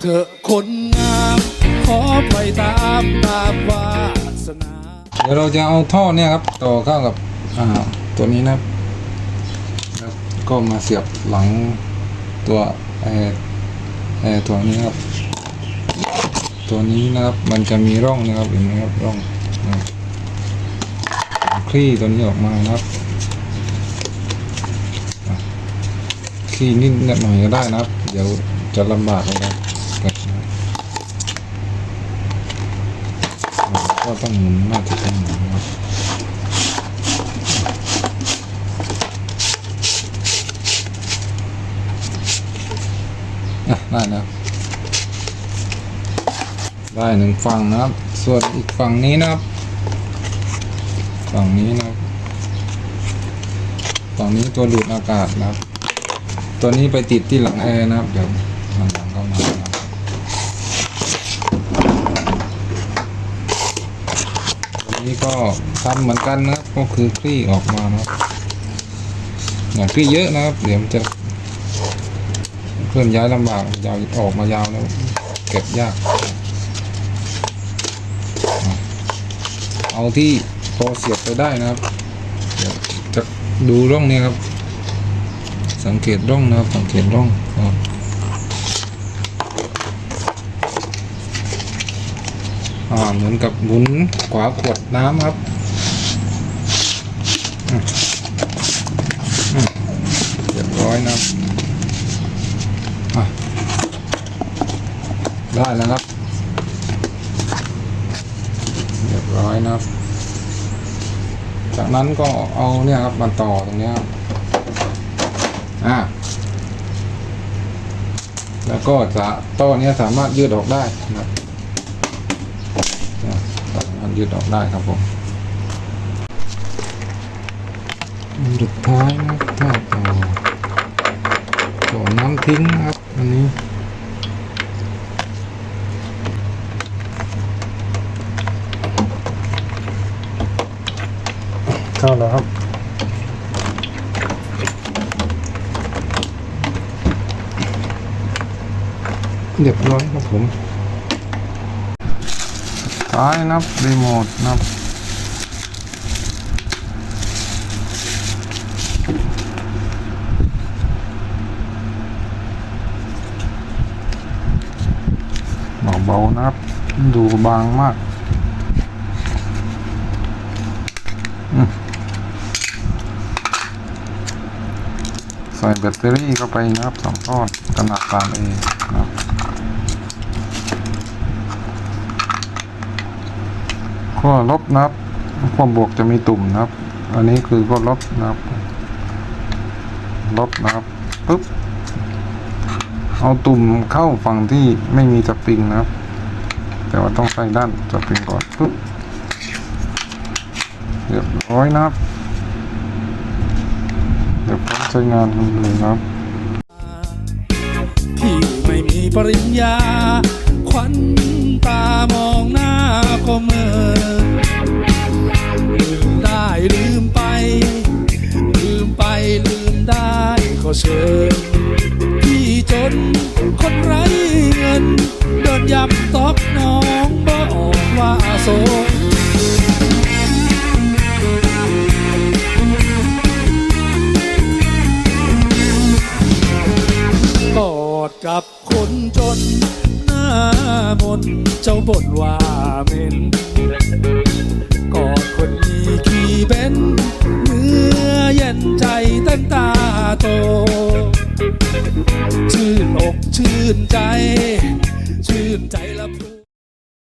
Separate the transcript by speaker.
Speaker 1: เถอะคนงาม ขอปตามตาวาสนา
Speaker 2: เดี๋ยวเราจะเอาท่อเนี่ยครับ ต่อเข้ากับอ่าตัวนี้นะครับก็มาเสียบหลังตัวแอร์แอร์ตัวนี้ครับ ตัวนี้นะครับมันจะมีร่องนะครับเห็นไหมครับร่องคลี่ตัวนี้ออกมานะครับคลี่นิดหน่อยก็ได้นะครับ เดี๋ยวจะลำบากเลยครับ นะครับเราก็ต้องหมุนน่าจะต้องหมุนนะครับได้แล้วได้หนึ่งฝั่งนะครับ ส่วนอีกฝั่งนี้นะครับ ฝั่งนี้นะครับ ฝั่งนี้ตัวดูดอากาศนะครับ ตัวนี้ไปติดที่หลังแอร์นะครับ เดี๋ยวหลังเข้ามานะครับตัว นี้ก็ทำเหมือนกันนะครับก็คือคลี่ออกมานะครับอย่าคลี่เยอะนะครับเดี๋ยวมันจะเคลื่อนย้ายลำบากยาวออกมายาวแล้วเก็บยาก เอาที่พอเสียบไปได้นะครับเดี๋ยวจะดูร่องนี้ครับ สังเกตร่องนะครับสังเกตร่องครับ อ่าเหมือนกับหมุนขวาขวดน้ำครับเรียบร้อยนะได้แล้วครับ เรียบร้อยนะครับ จากนั้นก็เอาเนี่ยครับมาต่อตรงนี้ครับอ่าแล้วก็จะต้อเนี้ยสามารถยืดออกได้นะครับ มารถยืดออกได้ครับผมอันสุดท้ายนะครับถ้าต่อต่อน้ำทิ้งนะครับอันนี้เข้าแล้วครับเรียบร้อยครับผม ท้ายนับรีโมทนับเบาๆนะครับ ดูบางมากใส่แบตเตอรี่เข้าไปนะครับสองก้อนขนาดสามเองนะครับ ข้อลบนะครับข้อบวกจะมีตุ่มนะครับ อันนี้คือข้อลบนะครับ ลบนะครับปึ๊บเอาตุ่มเข้าฝั่งที่ไม่มีสปริงนะครับ แต่ว่าต้องใส่ด้านสปริงก่อนปุ๊บเรียบร้อยนะครับเดี๋ยวพร้อมใช้งานกันเลยนะครับ
Speaker 1: พี่ไม่มีปริญญา ควันตามองหน้า เมื่อลืมได้ลืมไป ลืมไปลืมได้ก็เชิญพี่จนคนไร้เงินโดนยับตอกน้องบ่ออกว่าโซกอดกับคนจนหน้ามน จ้าบ่นว่าเหม็นกอดคนมีขี้เบนเนื้อเย็นใจตั้งตาโต ชื่นอกชื่นใจ ชื่นใจละเพ